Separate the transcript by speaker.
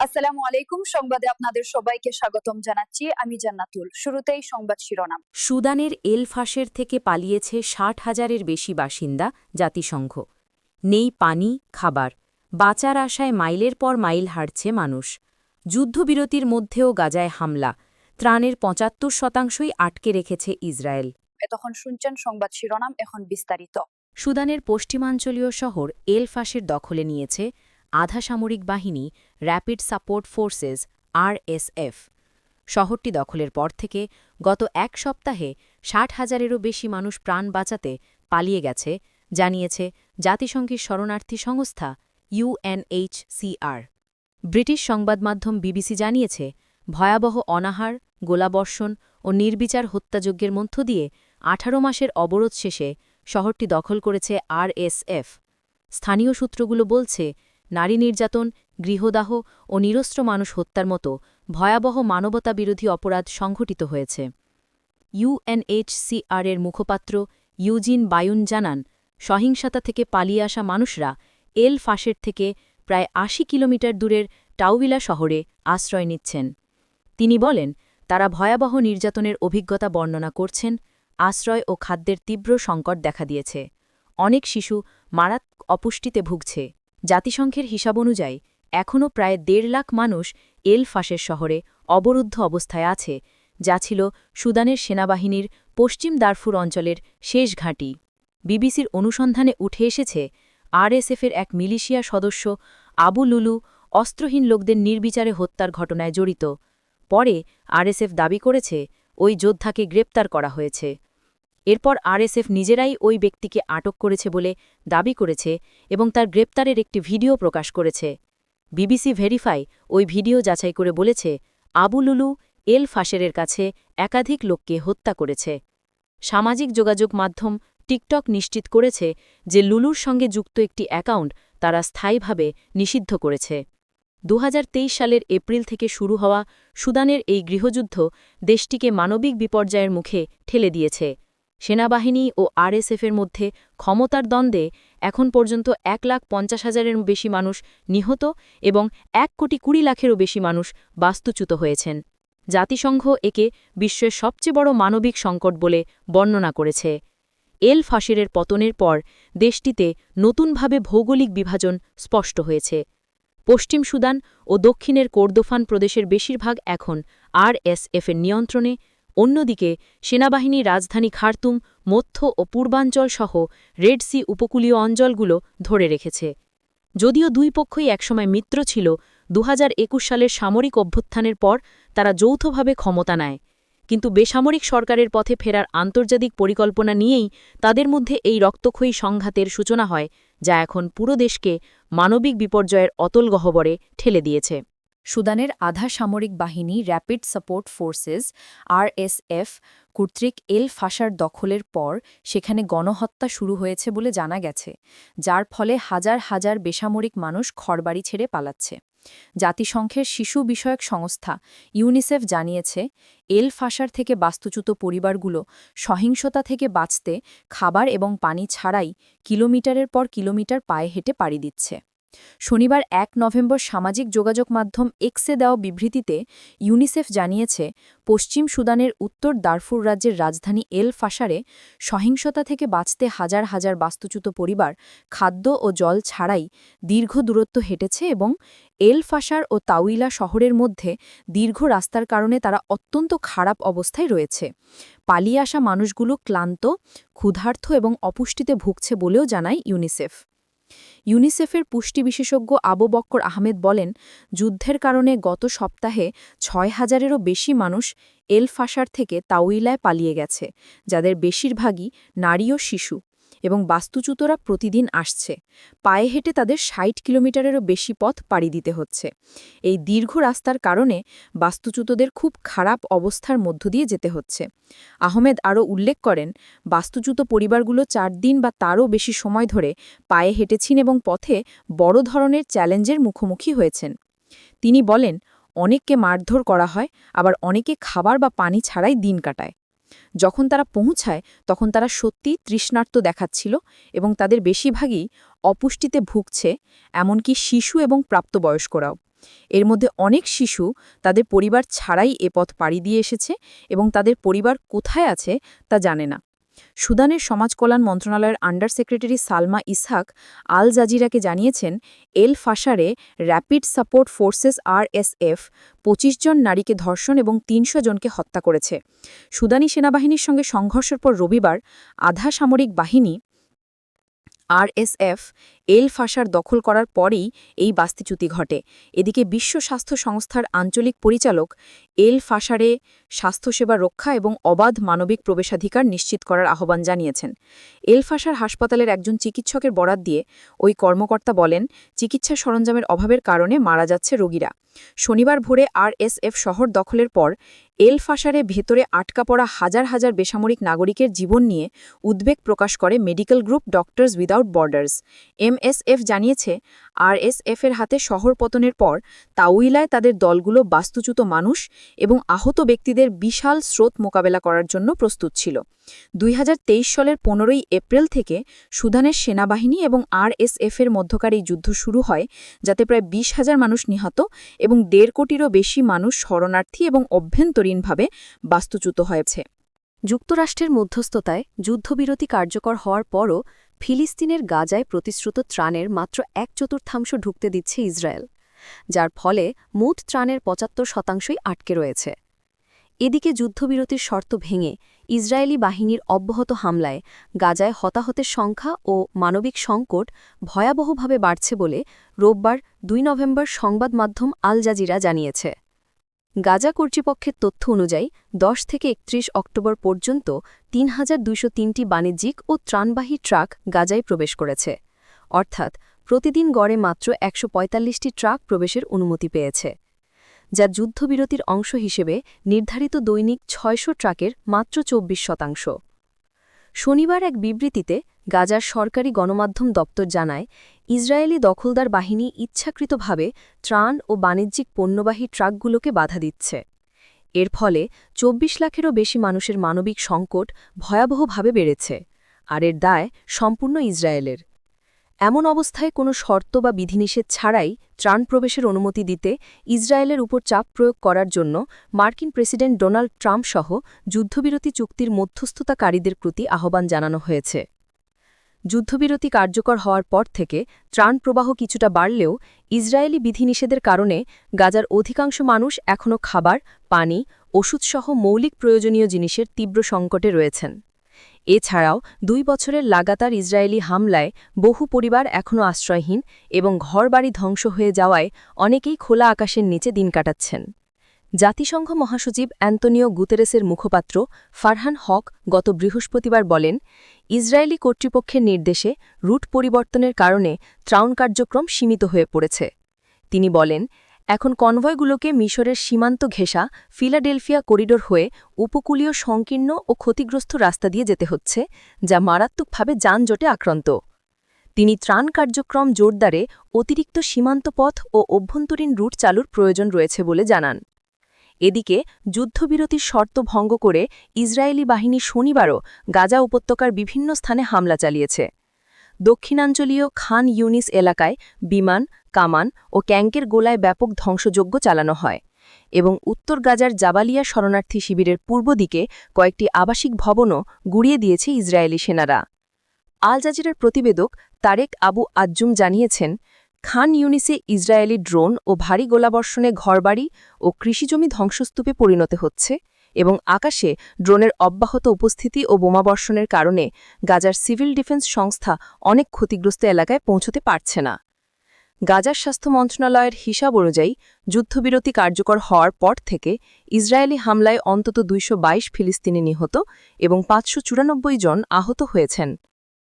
Speaker 1: আসসালামু আলাইকুম। সংবাদে আপনাদের সবাইকে স্বাগতম জানাচ্ছি। আমি জান্নাতুল। শুরুতেই সংবাদ শিরোনাম।
Speaker 2: সুদানের এলফাসের থেকে পালিয়েছে ষাট হাজারের বেশি বাসিন্দা জাতিসংঘ। নেই পানি খাবার। বাঁচার আশায় মাইলের পর মাইল হারছে মানুষ। যুদ্ধবিরতির মধ্যেও গাজায় হামলা। ত্রাণের পঁচাত্তর শতাংশই আটকে রেখেছে ইসরায়েল।
Speaker 1: এতক্ষণ শুনছেন সংবাদ শিরোনাম এখন বিস্তারিত।
Speaker 2: সুদানের পশ্চিমাঞ্চলীয় শহর এলফাসের দখলে নিয়েছে আধা সামরিক বাহিনী র্যাপিড সাপোর্ট ফোর্সেস আরএসএফ শহরটি দখলের পর থেকে গত এক সপ্তাহে ষাট হাজারেরও বেশি মানুষ প্রাণ বাঁচাতে পালিয়ে গেছে, জানিয়েছে জাতিসংঘের শরণার্থী সংস্থা ইউএনএইচসিআর ব্রিটিশ সংবাদমাধ্যম বিবিসি জানিয়েছে, ভয়াবহ অনাহার, গোলাবর্ষণ ও নির্বিচার হত্যাযজ্ঞের মধ্য দিয়ে আঠারো মাসের অবরোধ শেষে শহরটি দখল করেছে আরএসএফ স্থানীয় সূত্রগুলো বলছে নারী নির্যাতন, গৃহদাহ ও নিরস্ত্র মানুষ হত্যার মতো ভয়াবহ মানবতাবিরোধী অপরাধ সংঘটিত হয়েছে। ইউএনএইচসিআর এর মুখপাত্র ইউজিন বায়ুন জানান, সহিংসতা থেকে পালিয়ে আসা মানুষরা এল ফাঁসের থেকে প্রায় আশি কিলোমিটার দূরের টাউভিলা শহরে আশ্রয় নিচ্ছেন। তিনি বলেন, তারা ভয়াবহ নির্যাতনের অভিজ্ঞতা বর্ণনা করছেন, আশ্রয় ও খাদ্যের তীব্র সংকট দেখা দিয়েছে। অনেক শিশু মারাত অপুষ্টিতে ভুগছে। জাতিসংঘের হিসাব অনুযায়ী, এখনও প্রায় দেড় লাখ মানুষ এল ফাঁসের শহরে অবরুদ্ধ অবস্থায় আছে, যা ছিল সুদানের সেনাবাহিনীর পশ্চিম দারফুর অঞ্চলের শেষ ঘাঁটি। বিবিসির অনুসন্ধানে উঠে এসেছে, আরএসএফের এক মিলিশিয়া সদস্য আবু লুলু অস্ত্রহীন লোকদের নির্বিচারে হত্যার ঘটনায় জড়িত। পরে আরএসএফ দাবি করেছে, ওই যোদ্ধাকে গ্রেপ্তার করা হয়েছে। এরপর আরএসএফ নিজেরাই ওই ব্যক্তিকে আটক করেছে বলে দাবি করেছে এবং তার গ্রেপ্তারের একটি ভিডিও প্রকাশ করেছে। বিবিসি ভেরিফাই ওই ভিডিও যাচাই করে বলেছে, আবু লুলু এল ফাশেরের কাছে একাধিক লোককে হত্যা করেছে। সামাজিক যোগাযোগ মাধ্যম টিকটক নিশ্চিত করেছে যে লুলুর সঙ্গে যুক্ত একটি অ্যাকাউন্ট তারা স্থায়ীভাবে নিষিদ্ধ করেছে। দু হাজার তেইশ সালের এপ্রিল থেকে শুরু হওয়া সুদানের এই গৃহযুদ্ধ দেশটিকে মানবিক বিপর্যয়ের মুখে ঠেলে দিয়েছে। সেনাবাহিনী ও আরএসএফের মধ্যে ক্ষমতার দ্বন্দ্বে এখন পর্যন্ত এক লাখ পঞ্চাশ হাজারের বেশি মানুষ নিহত এবং এক কোটি কুড়ি লাখেরও বেশি মানুষ বাস্তুচ্যুত হয়েছেন। জাতিসংঘ একে বিশ্বের সবচেয়ে বড় মানবিক সংকট বলে বর্ণনা করেছে। এল ফাশিরের পতনের পর দেশটিতে নতুনভাবে ভৌগোলিক বিভাজন স্পষ্ট হয়েছে। পশ্চিম সুদান ও দক্ষিণের কোর্দোফান প্রদেশের বেশিরভাগ এখন আরএসএফের নিয়ন্ত্রণে অন্যদিকে সেনাবাহিনী রাজধানী খার্তুম, মধ্য ও পূর্বাঞ্চল সহ রেড সি উপকূলীয় অঞ্চলগুলো ধরে রেখেছে। যদিও দুই পক্ষই একসময় মিত্র ছিল দু হাজার একুশ সালের সামরিক অভ্যুত্থানের পর তারা যৌথভাবে ক্ষমতা নেয়। কিন্তু বেসামরিক সরকারের পথে ফেরার আন্তর্জাতিক পরিকল্পনা নিয়েই তাদের মধ্যে এই রক্তক্ষয়ী সংঘাতের সূচনা হয়, যা এখন পুরো দেশকে মানবিক বিপর্যয়ের অতল গহ্বরে ঠেলে দিয়েছে। সুদানের আধা সামরিক বাহিনী র্যাপিড সাপোর্ট ফোর্সেস আরএসএফ কর্তৃক এল ফাঁসার দখলের পর সেখানে গণহত্যা শুরু হয়েছে বলে জানা গেছে, যার ফলে হাজার হাজার বেসামরিক মানুষ ঘরবাড়ি ছেড়ে পালাচ্ছে। জাতিসংঘের শিশু বিষয়ক সংস্থা ইউনিসেফ জানিয়েছে, এল ফাঁসার থেকে বাস্তুচ্যুত পরিবারগুলো সহিংসতা থেকে বাঁচতে খাবার এবং পানি ছাড়াই কিলোমিটারের পর কিলোমিটার পায়ে হেঁটে পাড়ি দিচ্ছে। শনিবার এক নভেম্বর সামাজিক যোগাযোগ মাধ্যম এক্সে দেওয়া বিবৃতিতে ইউনিসেফ জানিয়েছে, পশ্চিম সুদানের উত্তর দারফুর রাজ্যের রাজধানী এল ফাসারে সহিংসতা থেকে বাঁচতে হাজার হাজার বাস্তুচ্যুত পরিবার খাদ্য ও জল ছাড়াই দীর্ঘ দূরত্ব হেঁটেছে এবং এল ফাসার ও তাউইলা শহরের মধ্যে দীর্ঘ রাস্তার কারণে তারা অত্যন্ত খারাপ অবস্থায় রয়েছে। পালিয়ে আসা মানুষগুলো ক্লান্ত, ক্ষুধার্থ এবং অপুষ্টিতে ভুগছে বলেও জানায় ইউনিসেফ। ইউনিসেফের পুষ্টি বিশেষজ্ঞ আবু বক্কর আহমেদ বলেন, যুদ্ধের কারণে গত সপ্তাহে ছয় হাজারেরও বেশি মানুষ এল ফাসার থেকে তাউইলায় পালিয়ে গেছে, যাদের বেশিরভাগই নারী ও শিশু। এবং বাস্তুচ্যুতরা প্রতিদিন আসছে। পায়ে হেঁটে তাদের ষাট কিলোমিটারেরও বেশি পথ পাড়ি দিতে হচ্ছে। এই দীর্ঘ রাস্তার কারণে বাস্তুচ্যুতদের খুব খারাপ অবস্থার মধ্য দিয়ে যেতে হচ্ছে। আহমেদ আরও উল্লেখ করেন, বাস্তুচ্যুত পরিবারগুলো চার দিন বা তারও বেশি সময় ধরে পায়ে হেঁটেছেন এবং পথে বড় ধরনের চ্যালেঞ্জের মুখোমুখি হয়েছেন। তিনি বলেন, অনেককে মারধর করা হয়, আবার অনেকে খাবার বা পানি ছাড়াই দিন কাটায়। যখন তারা পৌঁছায়, তখন তারা সত্যি তৃষ্ণার্ত দেখাচ্ছিল এবং তাদের বেশিরভাগই অপুষ্টিতে ভুগছে, এমনকি শিশু এবং প্রাপ্তবয়স্করাও। এর মধ্যে অনেক শিশু তাদের পরিবার ছাড়াই এ পথ পাড়ি দিয়ে এসেছে এবং তাদের পরিবার কোথায় আছে তা জানে না। সুদানের সমাজ কল্যাণ মন্ত্রণালয়ের under secretary Salma Ishaq Al জাজিরাকে জানিয়েছেন, এল ফাসারে rapid support forces R S F পঁচিশ জন নারীকে ধর্ষণ এবং তিনশো জনকে হত্যা করেছে। সুদানি সেনাবাহিনীর সঙ্গে সংঘর্ষের পর রবিবার আধা সামরিক বাহিনী আরএসএফ এল ফাশার দখল করার পরেই এই বাস্তিচ্যুতি ঘটে। এদিকে বিশ্ব স্বাস্থ্য সংস্থার আঞ্চলিক পরিচালক এল ফাশারে স্বাস্থ্যসেবা রক্ষা এবং অবাধ মানবিক প্রবেশাধিকার নিশ্চিত করার আহ্বান জানিয়েছেন। এল ফাশার হাসপাতালের একজন চিকিৎসকের বরাত দিয়ে ওই কর্মকর্তা বলেন, চিকিৎসা সরঞ্জামের অভাবের কারণে মারা যাচ্ছে রোগীরা। শনিবার ভোরে আরএসএফ শহর দখলের পর এল ফাশারে ভেতরে আটকা পড়া হাজার হাজার বেসামরিক নাগরিকের জীবন নিয়ে উদ্বেগ প্রকাশ করে medical group doctors without borders. MSF জানিয়েছে আরএসএফের হাতে শহর পতনের পর তাউইলায় তাদের দলগুলো বাস্তুচ্যুত মানুষ এবং আহত ব্যক্তিদের বিশাল স্রোত মোকাবেলা করার জন্য প্রস্তুত ছিল। দুই হাজার তেইশ সালের পনেরোই এপ্রিল থেকে সুদানের সেনাবাহিনী এবং আরএসএফের মধ্যকার এই যুদ্ধ শুরু হয়, যাতে প্রায় বিশ হাজার মানুষ নিহত এবং দেড় কোটিরও বেশি মানুষ শরণার্থী এবং অভ্যন্তরীণভাবে বাস্তুচ্যুত হয়েছে।
Speaker 3: যুক্তরাষ্ট্রের মধ্যস্থতায় যুদ্ধবিরতি কার্যকর হওয়ার পরও ফিলিস্তিনের গাজায় প্রতিশ্রুত ত্রাণের মাত্র এক চতুর্থাংশ ঢুকতে দিচ্ছে ইসরায়েল, যার ফলে মোট ত্রাণের পঁচাত্তর শতাংশই আটকে রয়েছে। এদিকে যুদ্ধবিরতির শর্ত ভেঙে ইসরায়েলি বাহিনীর অব্যাহত হামলায় গাজায় হতাহতের সংখ্যা ও মানবিক সংকট ভয়াবহভাবে বাড়ছে বলে রোববার দুই নভেম্বর সংবাদ মাধ্যম আল জাজিরা জানিয়েছে। গাজা কর্তৃপক্ষের তথ্য অনুযায়ী দশ থেকে একত্রিশ অক্টোবর পর্যন্ত তিন হাজার বাণিজ্যিক ও ত্রাণবাহী ট্রাক গাজায় প্রবেশ করেছে। অর্থাৎ প্রতিদিন গড়ে মাত্র একশো পঁয়তাল্লিশটি ট্রাক প্রবেশের অনুমতি পেয়েছে, যা যুদ্ধবিরতির অংশ হিসেবে নির্ধারিত দৈনিক ছয়শো ট্রাকের মাত্র চব্বিশ শতাংশ। শনিবার এক বিবৃতিতে গাজার সরকারি গণমাধ্যম দপ্তর জানায়, ইসরায়েলি দখলদার বাহিনী ইচ্ছাকৃতভাবে ত্রাণ ও বাণিজ্যিক পণ্যবাহী ট্রাকগুলোকে বাধা দিচ্ছে। এর ফলে চব্বিশ লাখেরও বেশি মানুষের মানবিক সংকট ভয়াবহভাবে বেড়েছে, আর এর দায় সম্পূর্ণ ইসরায়েলের। এমন অবস্থায় কোনো শর্ত বা বিধিনিষেধ ছাড়াই ত্রাণ প্রবেশের অনুমতি দিতে ইসরায়েলের উপর চাপ প্রয়োগ করার জন্য মার্কিন প্রেসিডেন্ট ডোনাল্ড ট্রাম্প সহ যুদ্ধবিরতি চুক্তির মধ্যস্থতাকারীদের প্রতি আহ্বান জানানো হয়েছে। যুদ্ধবিরতি কার্যকর হওয়ার পর থেকে ত্রাণ প্রবাহ কিছুটা বাড়লেও ইসরায়েলি বিধিনিষেধের কারণে গাজার অধিকাংশ মানুষ এখনও খাবার, পানি, ওষুধসহ মৌলিক প্রয়োজনীয় জিনিসের তীব্র সংকটে রয়েছেন। এছাড়াও দুই বছরের লাগাতার ইসরায়েলি হামলায় বহু পরিবার এখনও আশ্রয়হীন এবং ঘরবাড়ি ধ্বংস হয়ে যাওয়ায় অনেকেই খোলা আকাশের নিচে দিন কাটাচ্ছেন। জাতিসংঘ মহাসচিব অ্যান্তনিও গুতেরেসের মুখপাত্র ফারহান হক গত বৃহস্পতিবার বলেন, ইসরায়েলি কর্তৃপক্ষের নির্দেশে রুট পরিবর্তনের কারণে ত্রাণ কার্যক্রম সীমিত হয়ে পড়েছে। তিনি বলেন এখন কনভয়গুলোকে মিশরের সীমান্ত ঘেঁষা ফিলাডেলফিয়া করিডোর হয়ে উপকূলীয় সংকীর্ণ ও ক্ষতিগ্রস্ত রাস্তা দিয়ে যেতে হচ্ছে, যা মারাত্মকভাবে যানজটে আক্রান্ত। তিনি ত্রাণ কার্যক্রম জোরদারে অতিরিক্ত সীমান্ত পথ ও অভ্যন্তরীণ রুট চালুর প্রয়োজন রয়েছে বলে জানান। এদিকে যুদ্ধবিরতির শর্ত ভঙ্গ করে ইসরায়েলি বাহিনী শনিবারও গাজা উপত্যকার বিভিন্ন স্থানে হামলা চালিয়েছে। দক্ষিণাঞ্চলীয় খান ইউনিস এলাকায় বিমান, কামান ও ক্যাঙ্কের গোলায় ব্যাপক ধ্বংসযজ্ঞ চালানো হয় এবং উত্তর গাজার জাবালিয়া শরণার্থী শিবিরের পূর্ব দিকে কয়েকটি আবাসিক ভবনও গুড়িয়ে দিয়েছে ইসরায়েলি সেনারা। আল জাজিরার প্রতিবেদক তারেক আবু আজ্জুম জানিয়েছেন, খান ইউনিসে ইসরায়েলি ড্রোন ও ভারী গোলাবর্ষণে ঘরবাড়ি ও কৃষিজমি ধ্বংসস্তূপে পরিণত হচ্ছে। এবং আকাশে ড্রোনের অব্যাহত উপস্থিতি ও বোমাবর্ষণের কারণে গাজার সিভিল ডিফেন্স সংস্থা অনেক ক্ষতিগ্রস্ত এলাকায় পৌঁছতে পারছে না। গাজার স্বাস্থ্য মন্ত্রণালয়ের হিসাব অনুযায়ী যুদ্ধবিরতি কার্যকর হওয়ার পর থেকে ইসরায়েলি হামলায় অন্তত দুইশ বাইশ ফিলিস্তিনি নিহত এবং পাঁচশো চুরানব্বই জন আহত হয়েছেন।